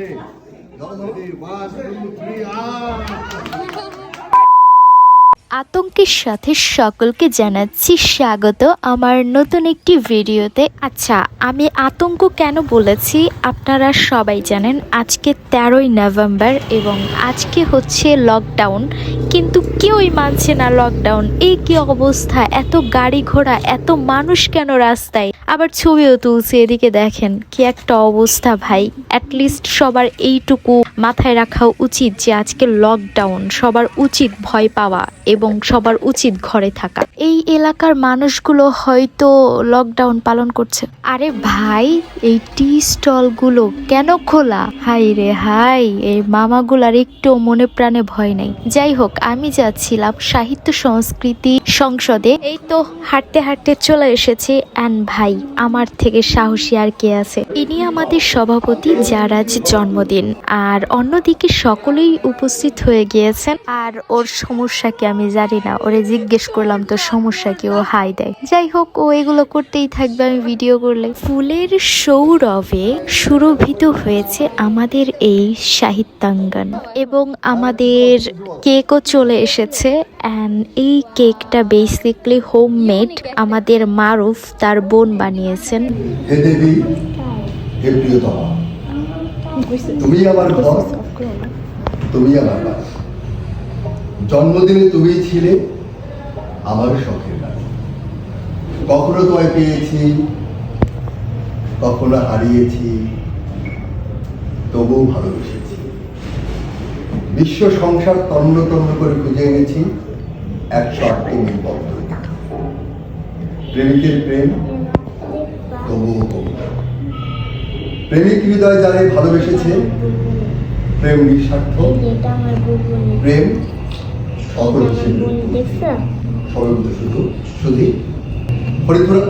Hey, y'all know they. Three, ah. আতঙ্কের সাথে সকলকে জানাচ্ছি স্বাগত আমার নতুন একটি ভিডিওতে। আচ্ছা আমি আতঙ্ক কেন বলেছি? আপনারা সবাই জানেন আজকে তেরোই নভেম্বর এবং আজকে হচ্ছে লকডাউন কিন্তু কেউই মানছে না লকডাউন এই কি অবস্থা? এত গাড়ি ঘোড়া, এত মানুষ কেন রাস্তায়? আবার ছবিও তুলছে, এদিকে দেখেন কি একটা অবস্থা ভাই। অ্যাটলিস্ট সবার এইটুকু মাথায় রাখা উচিত যে আজকে লকডাউন সবার উচিত ভয় পাওয়া এবং সবার উচিত ঘরে থাকা। এই এলাকার মানুষগুলো হয়তো লকডাউন পালন করছে। আরে ভাই, এই টি স্টলগুলো কেন খোলা? হাই রে হাই, এই মামাগুলার একটু মনে প্রাণে ভয় নেই। যাই হোক, আমি যাচ্ছিলাম সাহিত্য সংস্কৃতি সংসদে। এই তো হাঁটতে হাঁটতে চলে এসেছে অ্যান্ড ভাই। আমার থেকে সাহসী আর কে আছে? ইনি আমাদের সভাপতি, যার আজ জন্মদিন। আর অন্যদিকে সকলেই উপস্থিত হয়ে গিয়েছেন। আর ওর সমস্যাকে আমি জানি না, ওরে জিজ্ঞেস করলাম তো সমস্যা কি, ও হাই দেয়। যাই হোক, ও এগুলো করতেই থাকবে, আমি ভিডিও করলে। ফুলের সৌরভে সুরভিত হয়েছে আমাদের এই সাহিত্যাঙ্গন। এবং আমাদের কেকও চলে এসেছে অ্যান্ড এই কেকটা বেসিকলি হোম মেড আমাদের মারুফ তার বোন বানিয়েছেন। তুমি আমার তুমি আমার জন্মদিনে তুমি ছিলে আমার শখের রানী কখনো তোমায় পেয়েছি কখনো হারিয়েছি তবুও ভালোবেসেছি। বিশ্ব সংসার তন্ন তন্ন করে খুঁজে এনেছি একশো আটটি নির্বন্ধ প্রেমিকের প্রেম তবুও প্রেমিক হৃদয় যারে ভালোবেসেছে প্রেম নিঃস্বার্থ প্রেম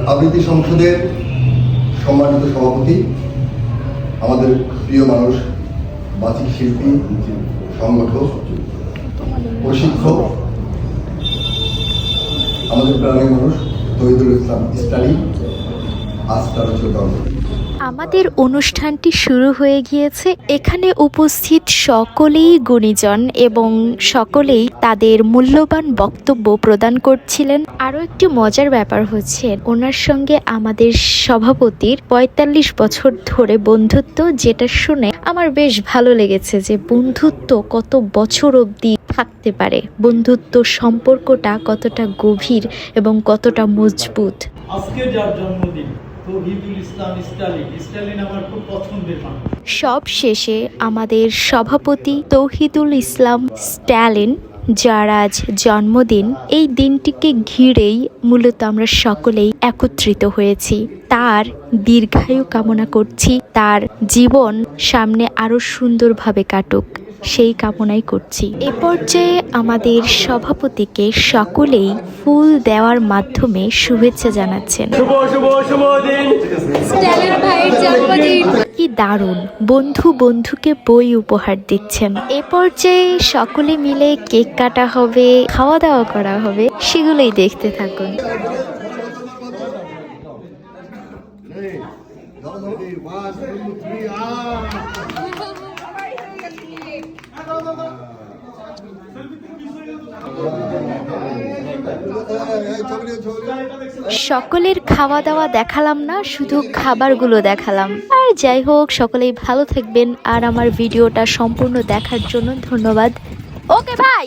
আবৃত্তি সংসদের সম্মানিত সভাপতি, আমাদের প্রিয় মানুষ, বাচিক শিল্পী, সংগঠক, প্রশিক্ষক, আমাদের প্রাণের মানুষ, তহিদুল ইসলাম স্টাডি আজ তার আমাদের অনুষ্ঠানটি শুরু হয়ে গিয়েছে। এখানে উপস্থিত সকলেই গুণীজন এবং সকলেই তাদের মূল্যবান বক্তব্য প্রদান করছিলেন। আরও একটি মজার ব্যাপার হচ্ছে, ওনার সঙ্গে আমাদের সভাপতির পঁয়তাল্লিশ বছর ধরে বন্ধুত্ব, যেটা শুনে আমার বেশ ভালো লেগেছে যে বন্ধুত্ব কত বছর অবধি থাকতে পারে। বন্ধুত্ব সম্পর্কটা কতটা গভীর এবং কতটা মজবুত। আজকে যার জন্মদিন সব শেষে আমাদের সভাপতি তৌহিদুল ইসলাম স্ট্যালিন যার আজ জন্মদিন, এই দিনটিকে ঘিরেই মূলত আমরা সকলেই একত্রিত হয়েছি। তার দীর্ঘায়ু কামনা করছি, তার জীবন সামনে আরও সুন্দরভাবে কাটুক, সেই কামনাই করছি। এ পর্যায়ে আমাদের সভাপতিকে সকলেই ফুল দেওয়ার মাধ্যমে শুভেচ্ছা জানাচ্ছেন। শুভ শুভ শুভ দিন। কি দারুণ, বন্ধু বন্ধুকে বই উপহার দিচ্ছেন। এ পর্যায়ে সকলে মিলে কেক কাটা হবে, খাওয়া দাওয়া করা হবে, সেগুলোই দেখতে থাকুন। সকলের খাওয়া দাওয়া দেখালাম না, শুধু খাবারগুলো দেখালাম। আর যাই হোক, সকলেই ভালো থাকবেন, আর আমার ভিডিওটা সম্পূর্ণ দেখার জন্য ধন্যবাদ। ওকে ভাই